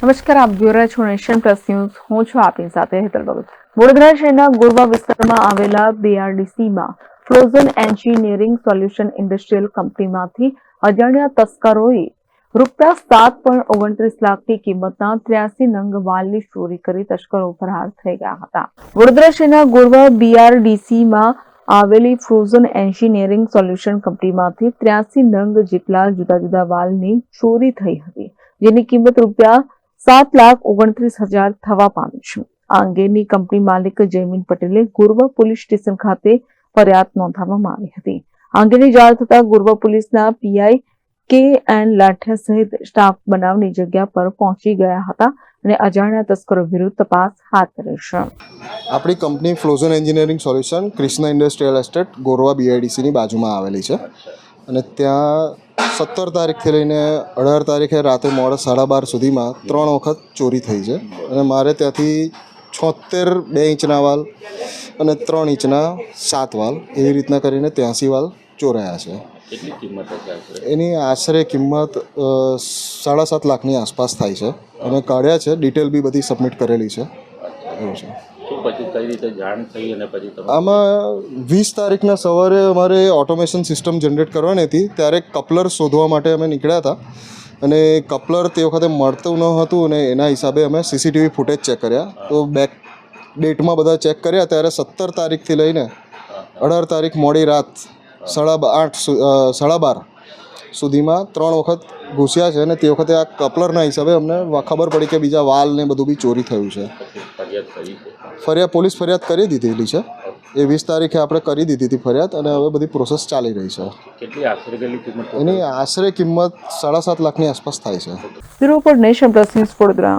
નમસ્કાર, આપ જોઈ રહ્યા છો નેશન પ્લસ ન્યૂઝ. હું છું આપની સાથે હેતલ ભગત વડોદરા શહેરના ગોરવા વિસ્તારમાં આવેલા બીઆરડીસીમાં ફ્રોઝન એન્જિનિયરિંગ સોલ્યુશન ઇન્ડસ્ટ્રીયલ કંપનીમાંથી અજાણ્યા તસ્કરોએ રૂપિયા સાત પોઈન્ટ ઓગણત્રીસ લાખની કિંમતના ત્ર્યાસી નંગ વાલની ચોરી કરી તસ્કરો ફરાર થઈ ગયા હતા. વડોદરા શહેરના ગોરવા બીઆરડીસીમાં આવેલી ફ્રોઝન એન્જિનિયરિંગ સોલ્યુશન કંપનીમાંથી ત્ર્યાસી નંગ જેટલા જુદા જુદા વાલની ચોરી થઈ હતી, જેની કિંમત રૂપિયા સાત લાખ ઓગણત્રીસ હજાર થવા પામી છે. આ અંગેની કંપની માલિક જયમીન પટેલે ગુરવા પોલીસ સ્ટેશન ખાતે ફરિયાદ નોંધાવવામાં આવી હતી. આ અંગેની જાણ થતાં ગુરવા પોલીસના પીઆઈ કે એન લાઠિયા સહિત સ્ટાફ બનાવની જગ્યા પર પહોંચી ગયા હતા અને અજાણ્યા તસ્કરો વિરુદ્ધ તપાસ હાથ ધરી છે. આપણી company frozen engineering solution Krishna industrial estate, Gorwa બીઆઈડીસીની બાજુમાં આવેલી છે. અને ત્યાં સત્તર તારીખથી લઈને અઢાર તારીખે રાતે મોડા સાડા બાર સુધીમાં ત્રણ વખત ચોરી થઈ છે. અને મારે ત્યાંથી છોતેર બે ઇંચના વાલ અને ત્રણ ઇંચના સાત વાલ એવી રીતના કરીને ત્યાંસી વાલ ચોરાયા છે. એની આશરે કિંમત સાડા સાત લાખની આસપાસ થાય છે. અમે કાઢ્યા છે ડિટેલ બી બધી સબમિટ કરેલી છે. એવું છે. આમાં વીસ તારીખના સવારે અમારે ઓટોમેશન સિસ્ટમ જનરેટ કરવાની હતી. ત્યારે કપલર શોધવા માટે અમે નીકળ્યા હતા. અને કપલર તે વખતે મળતું ન હતું અને એના હિસાબે અમે સીસીટીવી ફૂટેજ ચેક કર્યા. તો બેક ડેટમાં બધા ચેક કર્યા. ત્યારે સત્તર તારીખથી લઈને અઢાર તારીખ મોડી રાત સાડા આઠ સાડા બાર સુધીમાં ત્રણ વખત ઘૂસ્યા છે અને તે વખતે આ કપલરના હિસાબે અમને ખબર પડી કે બીજા વાલ ને બધું બી ચોરી થયું છે. ફરિયાદ કરી છે. ફરિયાદ પોલીસ ફરિયાદ કરી દીધેલી છે. એ વીસ તારીખે આપણે કરી દીધી હતી ફરિયાદ અને હવે બધી પ્રોસેસ ચાલી રહી છે. કેટલી આશરે ગયેલી કિંમત એની આશરે કિંમત સાડા સાત લાખની આસપાસ થાય છે. બ્યુરો પર નેશન પ્લસ ન્યૂઝ વડોદરા.